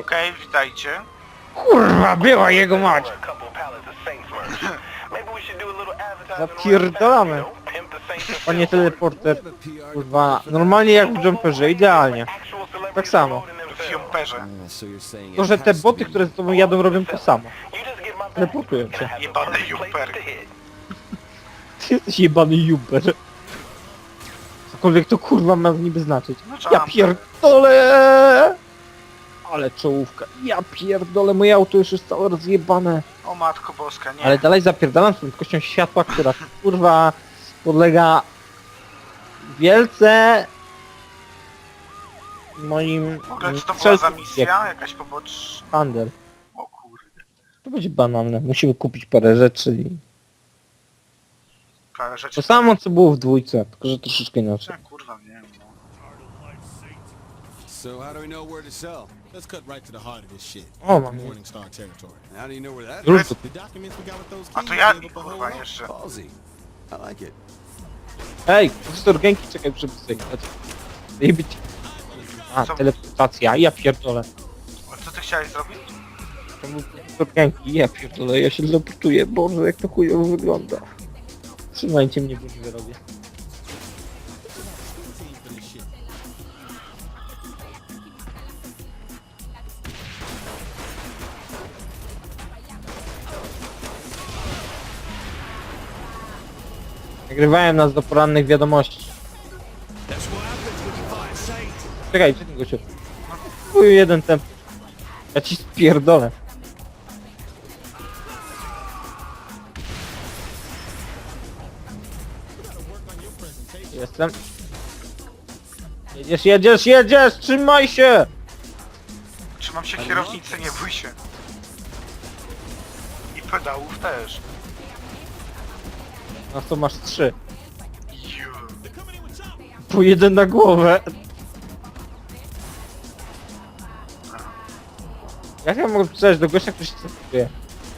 Okej, witajcie. kurwa, była jego mać! Zapierdolamy. Panie teleporter, kurwa, normalnie jak w jumperze, idealnie. Tak samo. W jumperze. To, że te boty, które z tobą jadą, robią to samo. Teleportują się. Jebane jumpery. Ty jesteś jebany jumper. Cokolwiek to kurwa ma niby znaczyć. No Ja jumper. pierdolę! Ale czołówka. Ja pierdolę, moje auto już jest całe rozjebane. O matko boska, nie. Ale dalej zapierdalam z prędkością światła, która kurwa podlega wielce moim W ogóle czy to była za misja? Jakaś poboczna? Handel. O kurde. To będzie banalne. Musimy kupić parę rzeczy i... Parę To rzeczy. samo co było w dwójce, tylko że troszeczkę inaczej. No. So how do we know where to sell? Let's cut right to the heart of this shit. O, mam Morningstar territory. How do you know where that is? The documents we got with those A keys to ja gave up a whole kurwa lot. jeszcze. Ballsy. I like it. Ej, profesor Genki, czekaj, żeby sobie grać. Zajebić. A, Co? teleportacja, ja pierdolę. A Co ty chciałeś zrobić? To był profesor Genki, ja pierdolę, ja się teleportuję. Boże, jak to chujowo wygląda. Trzymajcie mnie, bo nie wyrobię. Nagrywałem nas do porannych wiadomości. Czekaj, czekaj go się. Chuj jeden temp. Ja ci spierdolę. Jestem. Jedziesz, jedziesz, jedziesz! Trzymaj się! Trzymam się kierownicy, nie bój się. I pedałów też. No to masz trzy. Po jeden na głowę. Jak ja mogę pisać do gościa, który się cofuje?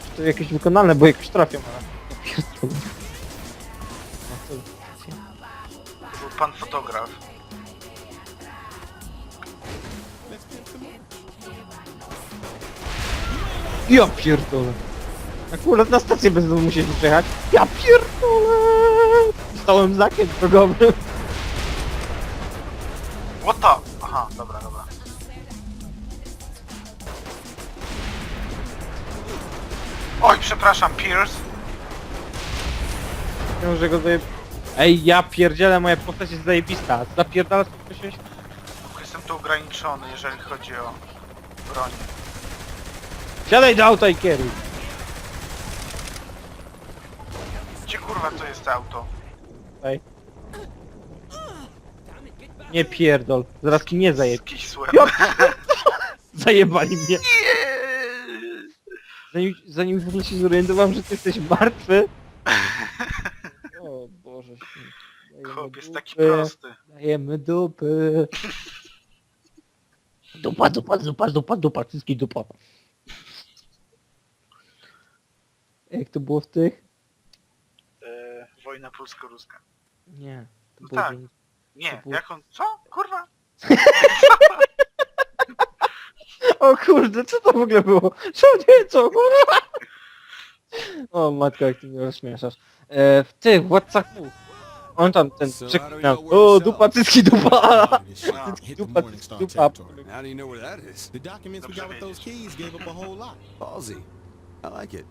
Czy to jakieś wykonalne, bo jakoś trafią, ale... Ja pierdolę. No to... Był pan fotograf. Ja pierdolę. Akurat na stację będę musieć przyjechać. Ja pierdolę. Stałem zakiem drogowym. What the? Aha, dobra, dobra. Oj, przepraszam, Pierce. Wiem, że go zaje... Ej, ja pierdzielę, moja postać jest zajebista. Zapierdala sobie się... Jestem tu ograniczony, jeżeli chodzi o broń. Siadaj do auta i kieruj. Gdzie kurwa to jest auto? Ej. Nie pierdol. Zaraz mi nie zajeb... Jakiś słeb. Ja... Zajebali mnie. Nie! Zanim, zanim w ogóle się zorientowałem, że ty jesteś martwy. O Boże święty. Chłop jest taki dupy, prosty. Dajemy dupy. Dupa, dupa, dupa, dupa, dupa, wszystkich dupa. Jak to było w tych? Wojna polsko-ruska. Nie. To No było tak. w- Nie, To było- jak on... Co? Kurwa? O kurde, co to w ogóle było? Co nie, co kurwa? O matko, jak ty mnie rozśmieszasz. E, w tych władcach mów. On tam ten przeklinał. O, dupa, cycki, dupa! Hit the Dupa, Morningstar dupa. territory. How do you know where that is? The documents we Dobrze got with those keys gave up a whole lot. Ballsy. I like it.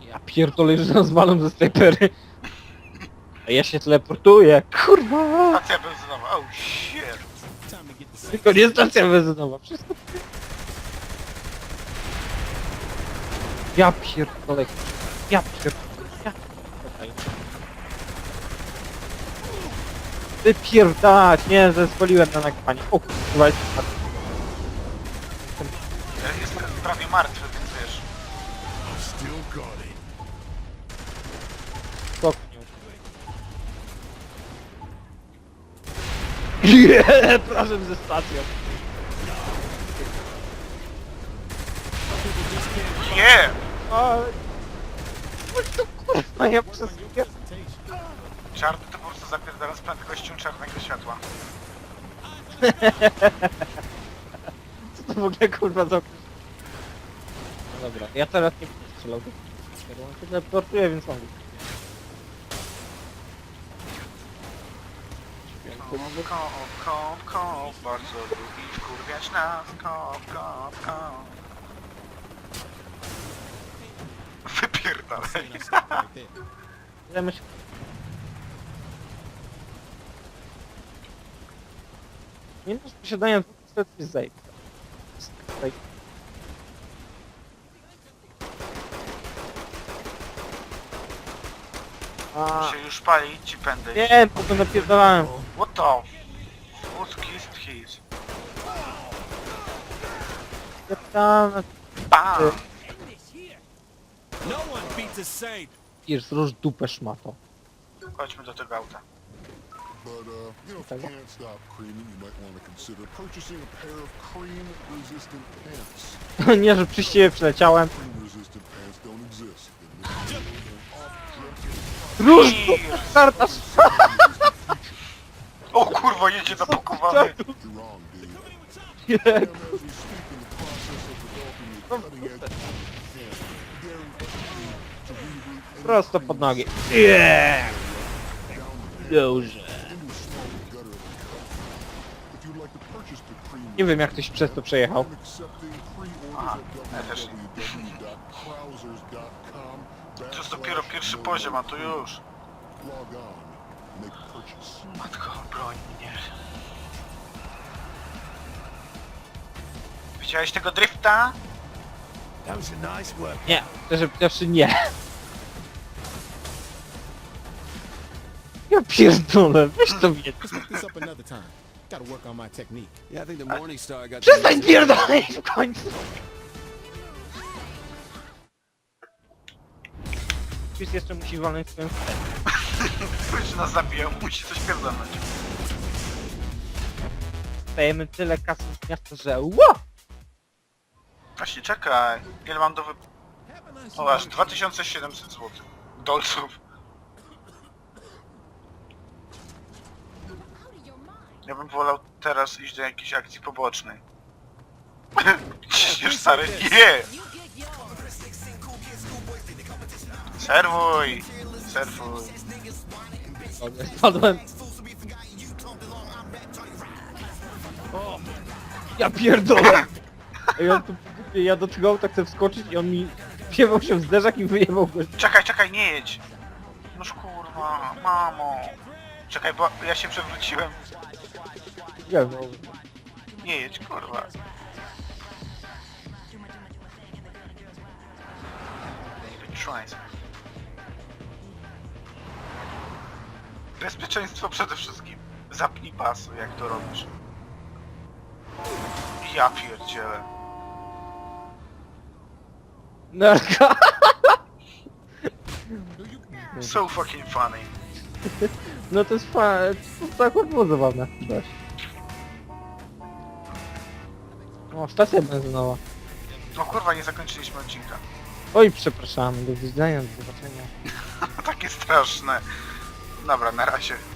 Ja pierdolę, że walą ze snajpery. A ja się teleportuję, kurwa! Stacja benzynowa. Oh shit. Tylko nie stacja benzynowa, wszystko. Ja pierdolę. Ja pierdolę. Ja pierdolę. Wypierdać, nie, zezwoliłem na nagrywanie. O kurwa, jest Ja Jestem prawie martwy, więc wiesz. Nie, razem ze stacją. Nie! Tu kurwa, ja przez... Czarny to po prostu to zapierdalam z prędkością czarnego światła. Co to w ogóle kurwa za... No dobra, ja teraz nie będę strzelał. do- On się teleportuje, więc mam. Kop, kop, kop, kop, bardzo lubi wkurwiać nas. Kop, kop, kop. Wypierdalaj. Zajmę się... Nie masz posiadania dwóch pistoletów jest A, się już pali, ci pędy. wiem, po to napierdalałem. What the? What kissed his? Napierdalałem. Bam! No one beats a saint. Róż dupę szmato. Chodźmy do tego auta. But, uh, you know, if you can't stop creaming, you might want to consider purchasing a pair of cream-resistant pants. Nie, że przy siebie przyleciałem. Cream-resistant pants don't exist. in this Róż dupę startasz! O kurwa, jedzie napakowany. Nie, Prosto pod nogi. Yeah. Dobrze. Nie wiem jak ktoś przez to przejechał. Aha, ja też. To jest dopiero pierwszy poziom, a tu już. Matko, broń mnie. Widziałeś tego drifta? That was a nice work. Nie, szczerze powiedziawszy nie. Ja pierdolę, weź to mnie. Let's pick this up another time. Gotta work on my technique. Yeah, I think the Morning Star got Przestań pierdolać w końcu! Chris jeszcze musi walnąć swoją stronę. Ktoś nas zabijał, musi coś pierdolnąć. Dajemy tyle kasy z miasta, że ło! Właśnie, czekaj. Ile mam do wy... O, aż 2700 zł. Dolców. Ja bym wolał teraz iść do jakiejś akcji pobocznej. Ciśniesz stary? Nie! Serwuj! Serwuj. Spadłem. O, ja pierdolę! Ej, on tu, ja do tego auta chcę wskoczyć i on mi wiewał się w zderzak i wyjebał go. Czekaj, czekaj, nie jedź! Noż kurwa, mamo. Czekaj, bo ja się przewróciłem. Wiewał. Nie jedź, kurwa. Tries. Bezpieczeństwo przede wszystkim. Zapnij pasu, jak to robisz. Ja pierdzielę. Narka! So fucking funny. No to jest fa... To akurat było zabawne. Dość. O, stacja benzynowa. No kurwa, nie zakończyliśmy odcinka. Oj, przepraszam, do widzenia, do zobaczenia. Takie straszne. Dobra, na razie.